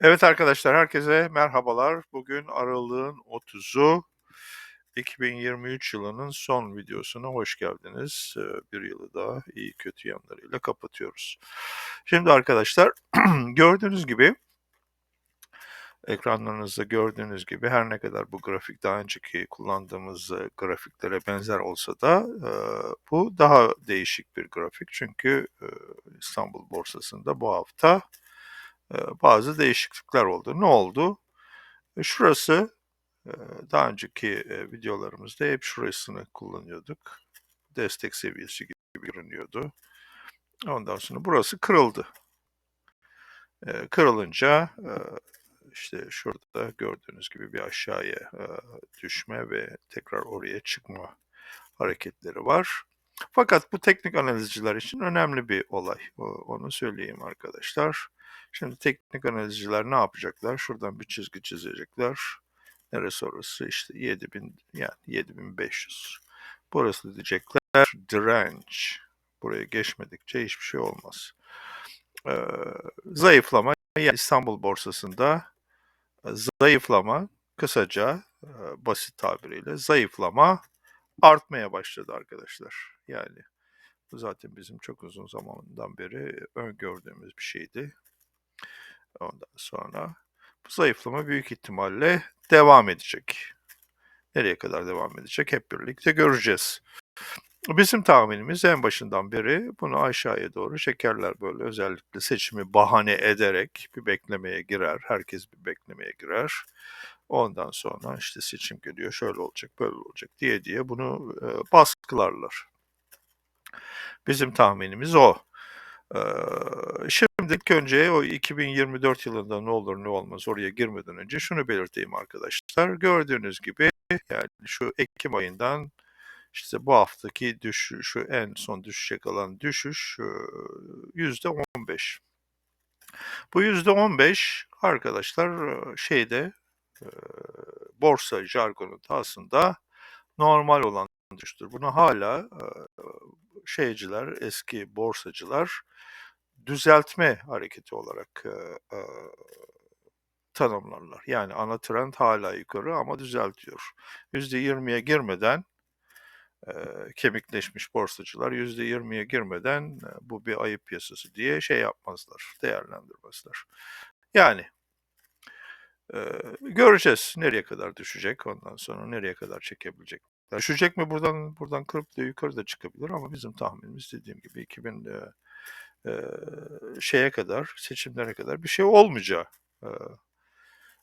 Evet arkadaşlar, herkese merhabalar. Bugün aralığın 30'u 2023 yılının son videosuna hoş geldiniz. Ee, bir yılı daha iyi kötü yanlarıyla kapatıyoruz. Şimdi arkadaşlar gördüğünüz gibi ekranlarınızda gördüğünüz gibi her ne kadar bu grafik daha önceki kullandığımız e, grafiklere benzer olsa da e, bu daha değişik bir grafik. Çünkü e, İstanbul borsasında bu hafta bazı değişiklikler oldu. Ne oldu? E, Şurası daha önceki videolarımızda hep şurasını kullanıyorduk. Destek seviyesi gibi görünüyordu. Ondan sonra burası kırıldı. Kırılınca işte şurada gördüğünüz gibi bir aşağıya düşme ve tekrar oraya çıkma hareketleri var. Fakat bu teknik analizciler için önemli bir olay. Onu söyleyeyim arkadaşlar. Şimdi teknik analizciler ne yapacaklar? Şuradan bir çizgi çizecekler. Neresi orası? İşte 7000 yani 7500. Burası diyecekler direnç. Buraya geçmedikçe hiçbir şey olmaz. Ee, zayıflama yani İstanbul borsasında zayıflama kısaca basit tabiriyle zayıflama artmaya başladı arkadaşlar. Yani bu zaten bizim çok uzun zamandan beri öngördüğümüz bir şeydi. Ondan sonra bu zayıflama büyük ihtimalle devam edecek. Nereye kadar devam edecek hep birlikte göreceğiz. Bizim tahminimiz en başından beri bunu aşağıya doğru çekerler böyle özellikle seçimi bahane ederek bir beklemeye girer. Herkes bir beklemeye girer. Ondan sonra işte seçim geliyor şöyle olacak böyle olacak diye diye bunu e, baskılarlar. Bizim tahminimiz o. Ee, şimdi ilk önce o 2024 yılında ne olur ne olmaz oraya girmeden önce şunu belirteyim arkadaşlar. Gördüğünüz gibi yani şu Ekim ayından işte bu haftaki düşüş, şu en son düşecek olan düşüş yüzde 15. Bu yüzde 15 arkadaşlar şeyde borsa jargonunda aslında normal olan düştür. Bunu hala şeyciler, eski borsacılar düzeltme hareketi olarak tanımlarlar. Yani ana trend hala yukarı ama düzeltiyor. %20'ye girmeden kemikleşmiş borsacılar %20'ye girmeden bu bir ayıp piyasası diye şey yapmazlar, değerlendirmezler. Yani e, göreceğiz nereye kadar düşecek ondan sonra nereye kadar çekebilecek. Düşecek mi buradan buradan kırıp da yukarı da çıkabilir ama bizim tahminimiz dediğim gibi 2000 e, şeye kadar seçimlere kadar bir şey olmayacağı. E,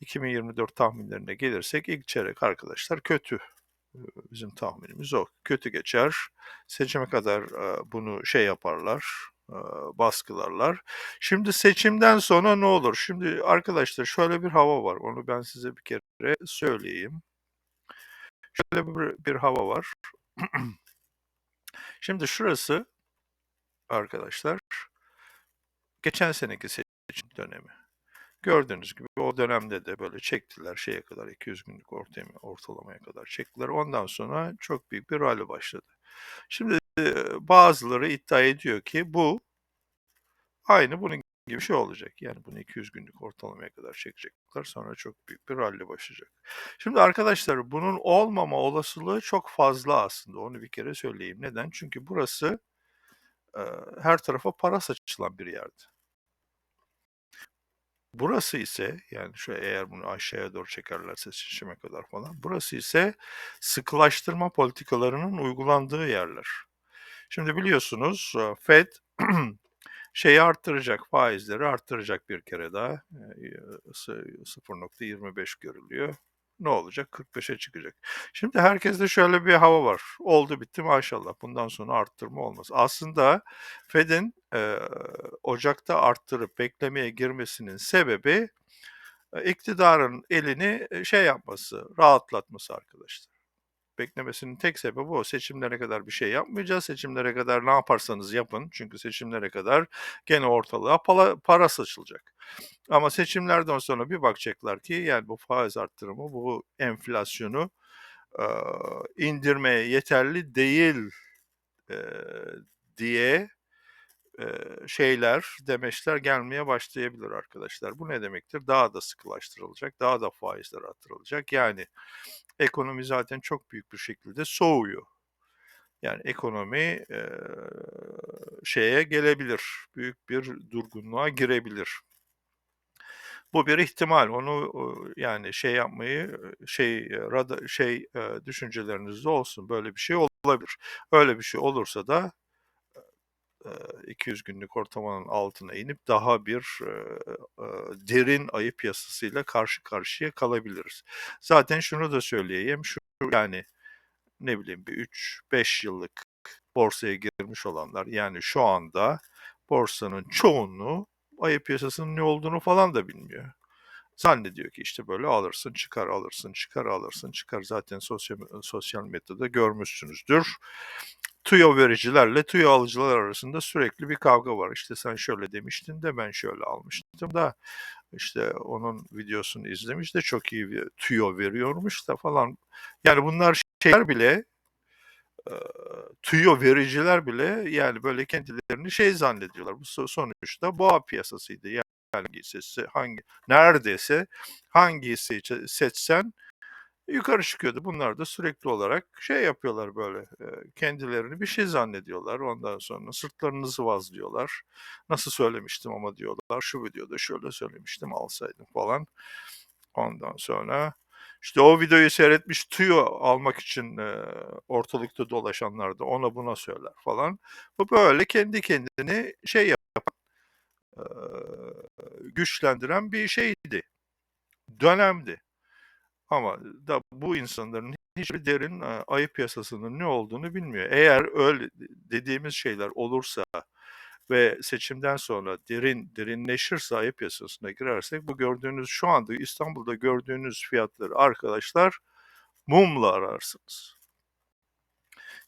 2024 tahminlerine gelirsek ilk çeyrek arkadaşlar kötü. Bizim tahminimiz o. Kötü geçer. Seçime kadar bunu şey yaparlar, baskılarlar. Şimdi seçimden sonra ne olur? Şimdi arkadaşlar şöyle bir hava var. Onu ben size bir kere söyleyeyim. Şöyle bir, bir hava var. Şimdi şurası arkadaşlar geçen seneki seçim dönemi. Gördüğünüz gibi o dönemde de böyle çektiler şeye kadar 200 günlük ortaya, ortalamaya kadar çektiler. Ondan sonra çok büyük bir rally başladı. Şimdi bazıları iddia ediyor ki bu aynı bunun gibi şey olacak. Yani bunu 200 günlük ortalamaya kadar çekecekler. Sonra çok büyük bir rally başlayacak. Şimdi arkadaşlar bunun olmama olasılığı çok fazla aslında. Onu bir kere söyleyeyim. Neden? Çünkü burası e, her tarafa para saçılan bir yerdi. Burası ise yani şu eğer bunu aşağıya doğru çekerlerse seçime kadar falan. Burası ise sıkılaştırma politikalarının uygulandığı yerler. Şimdi biliyorsunuz Fed şeyi arttıracak, faizleri arttıracak bir kere daha. 0.25 görülüyor. Ne olacak? 45'e çıkacak. Şimdi herkeste şöyle bir hava var. Oldu bitti maşallah. Bundan sonra arttırma olmaz. Aslında Fed'in e, Ocak'ta arttırıp beklemeye girmesinin sebebi iktidarın elini şey yapması, rahatlatması arkadaşlar beklemesinin tek sebebi o. Seçimlere kadar bir şey yapmayacağız. Seçimlere kadar ne yaparsanız yapın. Çünkü seçimlere kadar gene ortalığa para, para saçılacak. Ama seçimlerden sonra bir bakacaklar ki yani bu faiz arttırımı, bu enflasyonu e, indirmeye yeterli değil e, diye şeyler, demeçler gelmeye başlayabilir arkadaşlar. Bu ne demektir? Daha da sıkılaştırılacak, daha da faizler artırılacak. Yani ekonomi zaten çok büyük bir şekilde soğuyor. Yani ekonomi eee, şeye gelebilir, büyük bir durgunluğa girebilir. Bu bir ihtimal. Onu yani şey yapmayı şey rada şey e, düşüncelerinizde olsun. Böyle bir şey olabilir. Öyle bir şey olursa da e, 200 günlük ortalamanın altına inip daha bir derin ayı piyasasıyla karşı karşıya kalabiliriz. Zaten şunu da söyleyeyim. Şu yani ne bileyim bir 3-5 yıllık borsaya girmiş olanlar yani şu anda borsanın çoğunluğu ayı piyasasının ne olduğunu falan da bilmiyor. Zannediyor ki işte böyle alırsın çıkar alırsın çıkar alırsın çıkar zaten sosyal, sosyal medyada görmüşsünüzdür. Tüyo vericilerle tüyo alıcılar arasında sürekli bir kavga var. İşte sen şöyle demiştin de ben şöyle almıştım da işte onun videosunu izlemiş de çok iyi bir tüyo veriyormuş da falan. Yani bunlar şeyler bile e, tüyo vericiler bile yani böyle kendilerini şey zannediyorlar. Bu sonuçta boğa piyasasıydı. Yani hangi hissesi hangi neredeyse hangi hisseyi seçsen yukarı çıkıyordu. Bunlar da sürekli olarak şey yapıyorlar böyle kendilerini bir şey zannediyorlar. Ondan sonra sırtlarını zıvazlıyorlar. Nasıl söylemiştim ama diyorlar. Şu videoda şöyle söylemiştim alsaydım falan. Ondan sonra işte o videoyu seyretmiş tüyo almak için e, ortalıkta dolaşanlar da ona buna söyler falan. Bu böyle kendi kendini şey yapan, e, güçlendiren bir şeydi. Dönemdi. Ama da bu insanların hiçbir derin e, ayı piyasasının ne olduğunu bilmiyor. Eğer öyle dediğimiz şeyler olursa ve seçimden sonra derin derinleşirse ayı piyasasına girersek bu gördüğünüz şu anda İstanbul'da gördüğünüz fiyatları arkadaşlar mumla ararsınız.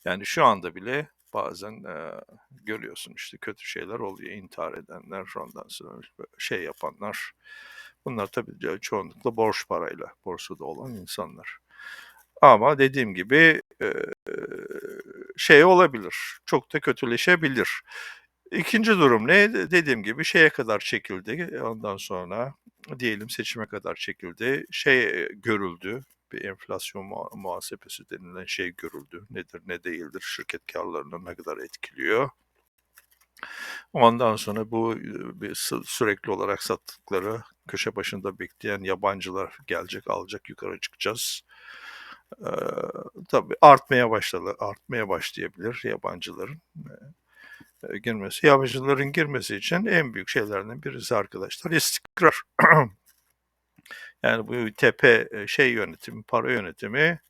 Yani şu anda bile bazen e, görüyorsun işte kötü şeyler oluyor. intihar edenler, ondan sonra şey yapanlar. Bunlar tabii çoğunlukla borç parayla borsada olan insanlar. Ama dediğim gibi e, şey olabilir. Çok da kötüleşebilir. İkinci durum ne? Dediğim gibi şeye kadar çekildi. Ondan sonra diyelim seçime kadar çekildi. Şey görüldü. Bir enflasyon muhasebesi denilen şey görüldü. Nedir ne değildir? Şirket karlarını ne kadar etkiliyor? Ondan sonra bu sürekli olarak sattıkları köşe başında bekleyen yabancılar gelecek alacak yukarı çıkacağız. Ee, tabii artmaya başladı, artmaya başlayabilir yabancıların girmesi. Yabancıların girmesi için en büyük şeylerden birisi arkadaşlar istikrar. yani bu tepe şey yönetimi, para yönetimi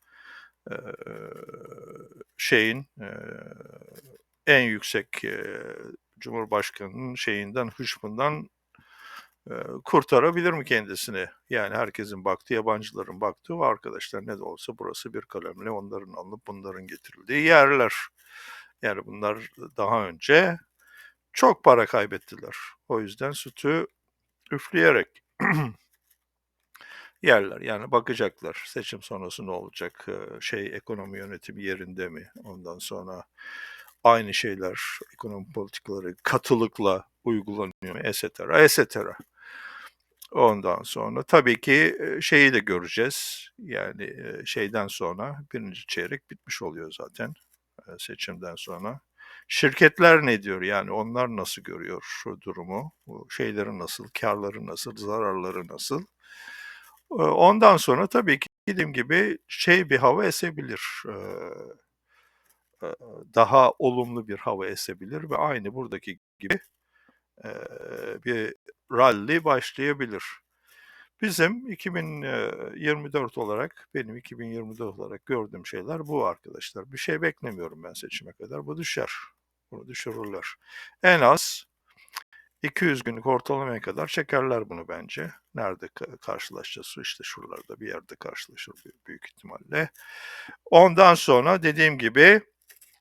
şeyin en yüksek Cumhurbaşkanı'nın şeyinden, hışmından e, kurtarabilir mi kendisini? Yani herkesin baktığı, yabancıların baktığı arkadaşlar ne de olsa burası bir kalemle onların alınıp bunların getirildiği yerler. Yani bunlar daha önce çok para kaybettiler. O yüzden sütü üfleyerek yerler. Yani bakacaklar seçim sonrası ne olacak, şey ekonomi yönetimi yerinde mi? Ondan sonra aynı şeyler ekonomi politikaları katılıkla uygulanıyor mu, etc. etc. Ondan sonra tabii ki şeyi de göreceğiz. Yani şeyden sonra birinci çeyrek bitmiş oluyor zaten seçimden sonra. Şirketler ne diyor yani onlar nasıl görüyor şu durumu, bu şeyleri nasıl, karları nasıl, zararları nasıl. Ondan sonra tabii ki dediğim gibi şey bir hava esebilir daha olumlu bir hava esebilir ve aynı buradaki gibi bir rally başlayabilir. Bizim 2024 olarak, benim 2024 olarak gördüğüm şeyler bu arkadaşlar. Bir şey beklemiyorum ben seçime kadar. Bu düşer. Bunu düşürürler. En az 200 günlük ortalamaya kadar çekerler bunu bence. Nerede karşılaşacağız? İşte şuralarda bir yerde karşılaşır büyük ihtimalle. Ondan sonra dediğim gibi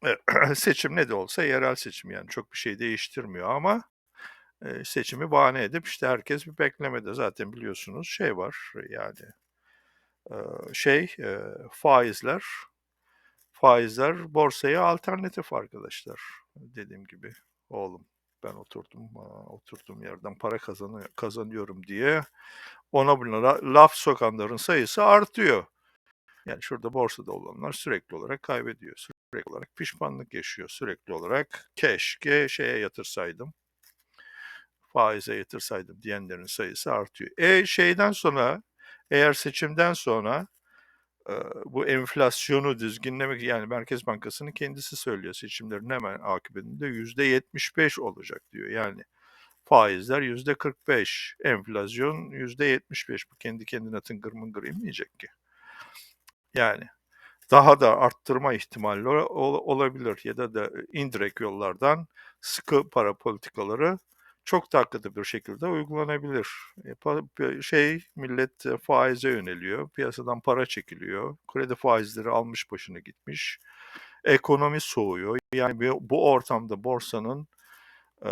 seçim ne de olsa yerel seçim yani çok bir şey değiştirmiyor ama seçimi bahane edip işte herkes bir beklemede zaten biliyorsunuz şey var yani şey faizler faizler borsaya alternatif arkadaşlar dediğim gibi oğlum ben oturdum oturduğum yerden para kazanı- kazanıyorum diye ona buna laf sokanların sayısı artıyor. Yani şurada borsada olanlar sürekli olarak kaybediyor. Sürekli olarak pişmanlık yaşıyor. Sürekli olarak keşke şeye yatırsaydım, faize yatırsaydım diyenlerin sayısı artıyor. E şeyden sonra eğer seçimden sonra bu enflasyonu dizginlemek yani Merkez Bankası'nın kendisi söylüyor seçimlerin hemen akıbetinde yüzde 75 olacak diyor. Yani faizler yüzde 45, enflasyon yüzde 75. Bu kendi kendine tıngır mıngır inmeyecek ki. Yani daha da arttırma ihtimali ol- olabilir ya da da indirekt yollardan sıkı para politikaları çok katı bir şekilde uygulanabilir. E, Şey millet e, faize yöneliyor, piyasadan para çekiliyor, kredi faizleri almış başını gitmiş, ekonomi soğuyor. Yani bu ortamda borsanın e,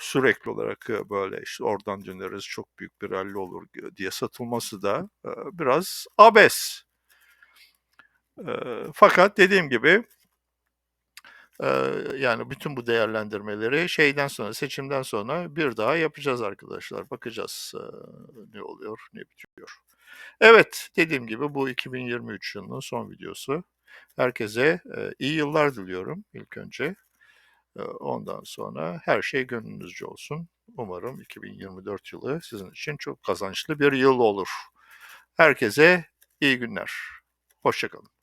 sürekli olarak böyle işte oradan döneriz çok büyük bir rally olur diye satılması da biraz abes. Fakat dediğim gibi yani bütün bu değerlendirmeleri şeyden sonra seçimden sonra bir daha yapacağız arkadaşlar. Bakacağız ne oluyor ne bitiyor. Evet dediğim gibi bu 2023 yılının son videosu. Herkese iyi yıllar diliyorum ilk önce. Ondan sonra her şey gönlünüzce olsun. Umarım 2024 yılı sizin için çok kazançlı bir yıl olur. Herkese iyi günler. Hoşçakalın.